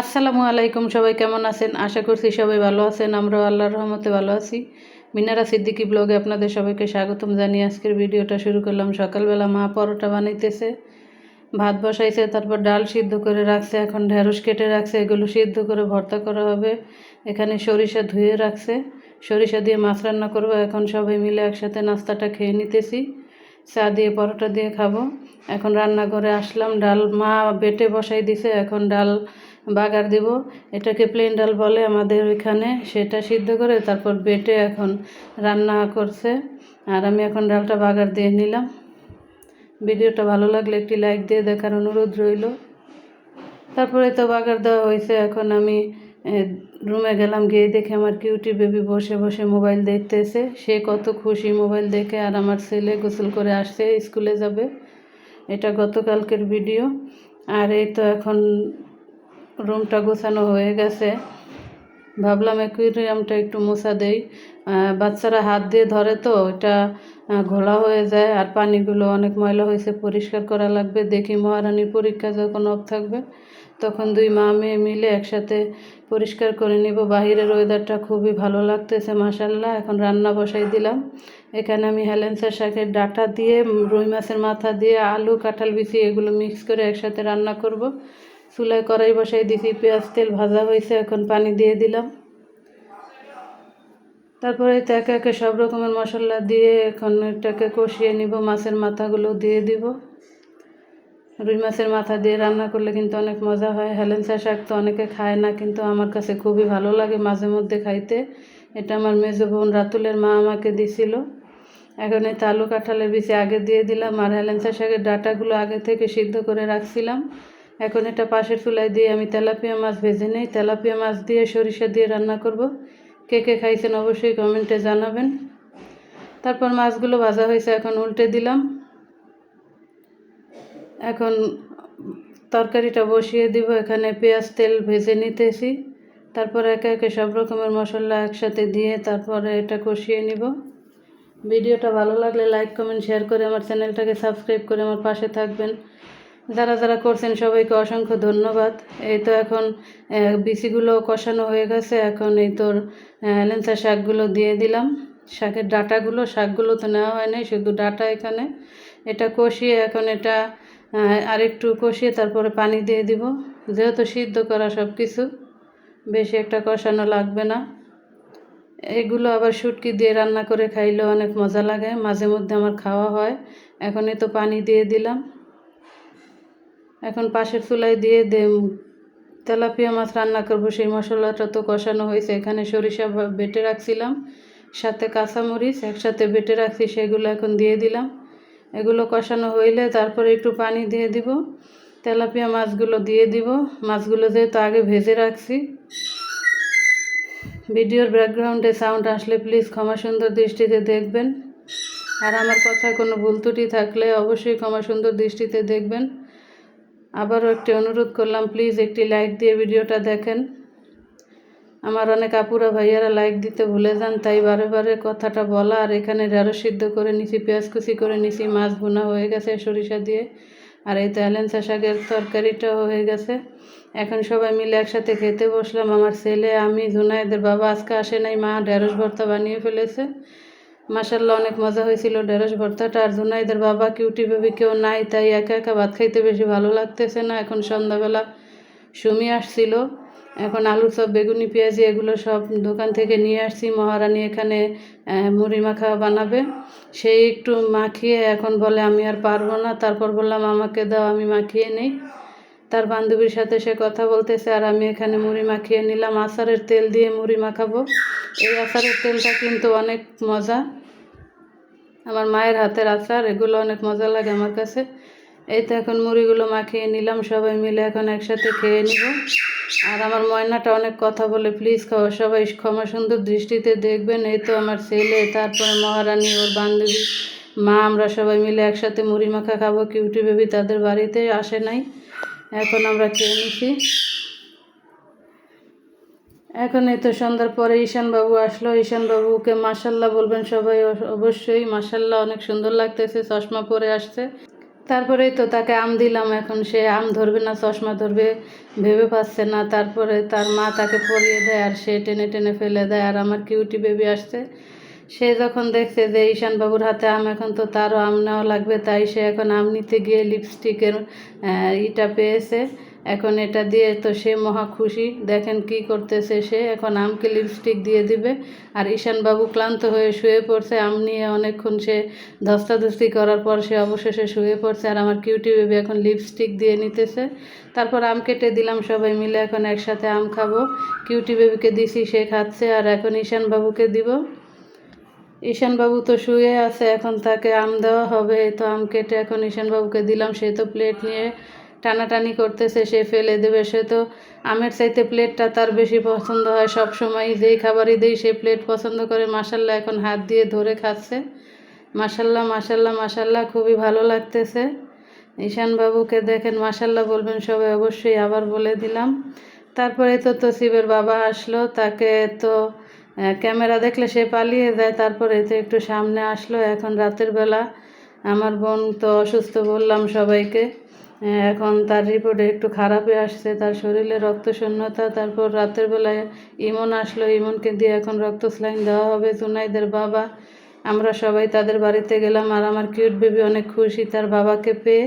আসসালামু আলাইকুম, সবাই কেমন আছেন? আশা করছি সবাই ভালো আছেন। আমরাও আল্লাহর রহমতে ভালো আছি। মিনারা সিদ্দিকি ব্লগে আপনাদের সবাইকে স্বাগতম জানিয়ে আজকের ভিডিওটা শুরু করলাম। সকালবেলা মা পরোটা বানাইতেছে, ভাত বসাইছে, তারপর ডাল সিদ্ধ করে রাখছে, এখন ঢেঁড়স কেটে রাখছে, এগুলো সিদ্ধ করে ভর্তা করা হবে। এখানে সরিষা ধুয়ে রাখছে। সরিষা দিয়ে মাছ রান্না করব। এখন সবাই মিলে একসাথে নাস্তাটা খেয়ে নিতেছি। চা দিয়ে, পরোটা দিয়ে খাব। এখন রান্নাঘরে আসলাম। ডাল মা বেটে বসাই দিছে। এখন ডাল বাগার দিব। এটাকে প্লেন ডাল বলে আমাদের ওইখানে। সেটা সিদ্ধ করে তারপর বেটে এখন রান্না করছে। আর আমি এখন ডালটা বাগার দিয়ে নিলাম। ভিডিওটা ভালো লাগলে একটি লাইক দিয়ে দেখার অনুরোধ রইল। তারপরে তো বাগার দেওয়া হয়েছে। এখন আমি রুমে গেলাম, গিয়ে দেখে আমার কিউটি বেবি বসে বসে মোবাইল দেখতেছে। সে কত খুশি মোবাইল দেখে আর আমার ছেলে গোসল করে আসছে, স্কুলে যাবে। এটা গতকালকের ভিডিও। আর এই তো এখন রুমটা গোছানো হয়ে গেছে। ভাবলাম অ্যাকুইরিয়ামটা একটু মোছা দেই। বাচ্চারা হাত দিয়ে ধরে তো, ওইটা ঘোলা হয়ে যায় আর পানিগুলো অনেক ময়লা হয়েছে, পরিষ্কার করা লাগবে। দেখি মহারানীর পরীক্ষা যখন অফ থাকবে, তখন দুই মা মেয়ে মিলে একসাথে পরিষ্কার করে নিব। বাহিরের ওয়েদারটা খুবই ভালো লাগতেছে মাসাল্লাহ এখন রান্না বসাই দিলাম। এখানে আমি হেলেন্সার শাকের ডাটা দিয়ে, রুই মাছের মাথা দিয়ে, আলু, কাঁঠাল বিচি এগুলো মিক্স করে একসাথে রান্না করব। চুলায় কড়াই বসাই দিছি, পেঁয়াজ, তেল ভাজা হয়েছে, এখন পানি দিয়ে দিলাম। তারপরে তো একে একে সব রকমের মশলা দিয়ে এখন এটাকে কষিয়ে নিব, মাছের মাথাগুলো দিয়ে দিব। রুই মাছের মাথা দিয়ে রান্না করলে কিন্তু অনেক মজা হয়। হেলেন্সা শাক তো অনেকে খায় না, কিন্তু আমার কাছে খুবই ভালো লাগে মাঝে মধ্যে খাইতে। এটা আমার মেজো বোন রাতুলের মা আমাকে দিছিল। এখন এই তালু কাঁঠালের বিচি আগে দিয়ে দিলাম আর হেলেন্সা শাকের ডাটাগুলো আগে থেকে সিদ্ধ করে রাখছিলাম। এখন এটা পাশের চুলায় দিয়ে আমি তেলাপিয়া মাছ ভেজে নেই। তেলাপিয়া মাছ দিয়ে সরিষা দিয়ে রান্না করব। কে কে খাইছেন অবশ্যই কমেন্টে জানাবেন। তারপর মাছগুলো ভাজা হয়েছে, এখন উল্টে দিলাম। এখন তরকারিটা বসিয়ে দিব। এখানে পেঁয়াজ, তেল ভেজে নিতেছি। তারপর একে একে সব রকমের মশলা একসাথে দিয়ে তারপরে এটা কষিয়ে নিব। ভিডিওটা ভালো লাগলে লাইক, কমেন্ট, শেয়ার করে আমার চ্যানেলটাকে সাবস্ক্রাইব করে আমার পাশে থাকবেন। যারা যারা করছেন সবাইকে অসংখ্য ধন্যবাদ। এই তো এখন বিচিগুলো কষানো হয়ে গেছে। এখন এই তোর লেন্সা শাকগুলো দিয়ে দিলাম। শাকের ডাটাগুলো, শাকগুলো তো নেওয়া হয় নাই, শুধু ডাটা এখানে। এটা কষিয়ে এখন এটা আরেকটু কষিয়ে তারপরে পানি দিয়ে দিব। যেহেতু সিদ্ধ করা সব কিছু বেশি একটা কষানো লাগবে না। এগুলো আবার শুটকি দিয়ে রান্না করে খাইলেও অনেক মজা লাগে। মাঝে মধ্যে আমার খাওয়া হয়। এখন তো পানি দিয়ে দিলাম। এখন পাশের চুলায় দিয়ে তেলাপিয়া মাছ রান্না করব, সেই মশলাটা তো কষানো হয়েছে। এখানে সরিষা বেটে রাখছিলাম, সাথে কাঁচামরিচ একসাথে বেটে রাখছি, সেগুলো এখন দিয়ে দিলাম। এগুলো কষানো হইলে তারপরে একটু পানি দিয়ে দিব। তেলাপিয়া মাছগুলো দিয়ে দিব। মাছগুলো যেহেতু আগে ভেজে রাখছি। ভিডিওর ব্যাকগ্রাউন্ডে সাউন্ড আসলে প্লিজ ক্ষমা সুন্দর দৃষ্টিতে দেখবেন। আর আমার কথায় কোনো ভুল ত্রুটি থাকলে অবশ্যই ক্ষমা সুন্দর দৃষ্টিতে দেখবেন। আবারও একটি অনুরোধ করলাম প্লিজ একটি লাইক দিয়ে ভিডিওটা দেখেন। আমার অনেক আপুরা ভাইয়ারা লাইক দিতে ভুলে যান, তাই বারে বারে কথাটা বলা আর এখানে ঢেঁড়স সিদ্ধ করে নিছি, পেঁয়াজ কুচি করে নিছি, মাছ ভুনা হয়ে গেছে সরিষা দিয়ে, আর এই তো অ্যালেন্সা শাকের তরকারিটাও হয়ে গেছে। এখন সবাই মিলে একসাথে খেতে বসলাম, আমার ছেলে, আমি জুনাইদের বাবা আজকে আসে নাই, মা ঢেঁড়স ভর্তা বানিয়ে ফেলেছে। মাসাল্লাহ অনেক মজা হয়েছিল ঢেঁড়স ভর্তাটা। আর জুনাইদের বাবা কিউটি বেবি কেউ নাই, তাই একা একা ভাত খাইতে বেশি ভালো লাগতেছে না। এখন সন্ধ্যাবেলা সুমি আসছিল। এখন আলু সব, বেগুনি, পেঁয়াজি এগুলো সব দোকান থেকে নিয়ে আসছি। মহারানী এখানে মুড়ি মাখা বানাবে। সেই একটু মাখিয়ে এখন বলে, আমি আর পারব না। তারপর বললাম, আমাকে দাও, আমি মাখিয়ে নেই। তার বান্ধবীর সাথে সে কথা বলতেছে, আর আমি এখানে মুড়ি মাখিয়ে নিলাম। আচারের তেল দিয়ে মুড়ি মাখাবো। এই আচারের তেলটা কিন্তু অনেক মজা। আমার মায়ের হাতের আচার, এগুলো অনেক মজা লাগে আমার কাছে। এই তো এখন মুড়িগুলো মাখিয়ে নিলাম, সবাই মিলে এখন একসাথে খেয়ে নিব। আর আমার ময়নাটা অনেক কথা বলে, প্লিজ খাওয়া সবাই ক্ষমা সুন্দর দৃষ্টিতে দেখবেন। এই তো আমার ছেলে, তারপরে মহারানী, ওর বান্ধবী, মা, আমরা সবাই মিলে একসাথে মুড়ি মাখা খাব। কিউটি বেবি তাদের বাড়িতে আসে নাই। এখন আমরা খেয়ে নিছি। এখন এই তো সন্ধ্যার পরে ঈশানবাবু আসলো। ঈশানবাবুকে মাসাল্লাহ বলবেন সবাই অবশ্যই মাসাল্লাহ অনেক সুন্দর লাগতেছে, চশমা পরে আসছে। তারপরেই তো তাকে আম দিলাম, এখন সে আম ধরবে না, চশমা ধরবে, ভেবে পাচ্ছে না। তারপরে তার মা তাকে পরিয়ে দেয় আর সে টেনে টেনে ফেলে দেয়, আর আমার কিউটি বেবি আসছে। সে যখন দেখছে যে ঈশান বাবুর হাতে আম এখন তো তারও আম নেওয়া লাগবে, তাই সে এখন আম নিতে গিয়ে লিপস্টিকের ইটা পেয়েছে। এখন এটা দিয়ে তো সে মহা খুশি। দেখেন কি করতেছে সে। এখন আমকে লিপস্টিক দিয়ে দিবে। আর ঈশান বাবু ক্লান্ত হয়ে শুয়ে পড়ছে। আম নিয়ে অনেকক্ষণ সে ধস্তাধস্তি করার পর সে অবশেষে শুয়ে পড়ছে। আর আমার কিউটি বেবি এখন লিপস্টিক দিয়ে নিতেছে। তারপর আম কেটে দিলাম সবাই মিলে। এখন একসাথে আম খাব। কিউটি বেবিকে দিছি, সে খাচ্ছে। আর এখন ঈশান বাবুকে দিব। ঈশানবাবু তো শুয়ে আছে, এখন তাকে আম দেওয়া হবে। তো আম কেটে এখন ঈশানবাবুকে দিলাম। সে তো প্লেট নিয়ে টানাটানি করতেছে, সে ফেলে দেবে। সে তো আমের চাইতে প্লেটটা তার বেশি পছন্দ হয়। সব সময় যেই খাবারই দেই, সে প্লেট পছন্দ করে। মাসাল্লাহ এখন হাত দিয়ে ধরে খাচ্ছে। মাসাল্লাহ মাসাল্লাহ মাসাল্লাহ খুবই ভালো লাগতেছে। ঈশানবাবুকে দেখেন মাসাল্লাহ বলবেন, সবাই অবশ্যই আবার বলে দিলাম। তারপরে তো তসিবের বাবা আসলো। তাকে তো ক্যামেরা দেখলে সে পালিয়ে যায়। তারপরে তো একটু সামনে আসলো। এখন রাতের বেলা। আমার বোন তো অসুস্থ বললাম সবাইকে। এখন তার রিপোর্টে একটু খারাপই আসছে। তার শরীরে রক্ত শূন্যতা তারপর রাতের বেলায় ইমন আসলো। ইমনকে দিয়ে এখন রক্ত স্লাইন দেওয়া হবে জুনাইদের বাবা। আমরা সবাই তাদের বাড়িতে গেলাম আর আমার কিউট বেবি অনেক খুশি। তার বাবাকে পেয়ে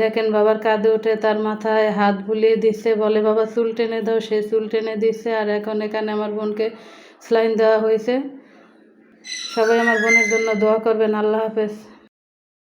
দেখেন বাবার কাঁধে উঠে তার মাথায় হাত বুলিয়ে দিচ্ছে। বলে, বাবা, চুল টেনে দাও। সে চুল টেনে দিচ্ছে। আর এখন এখানে আমার বোনকে স্লাইন দেওয়া হয়েছে। সবাই আমার বোনের জন্য দোয়া করবেন। আল্লাহ হাফেজ।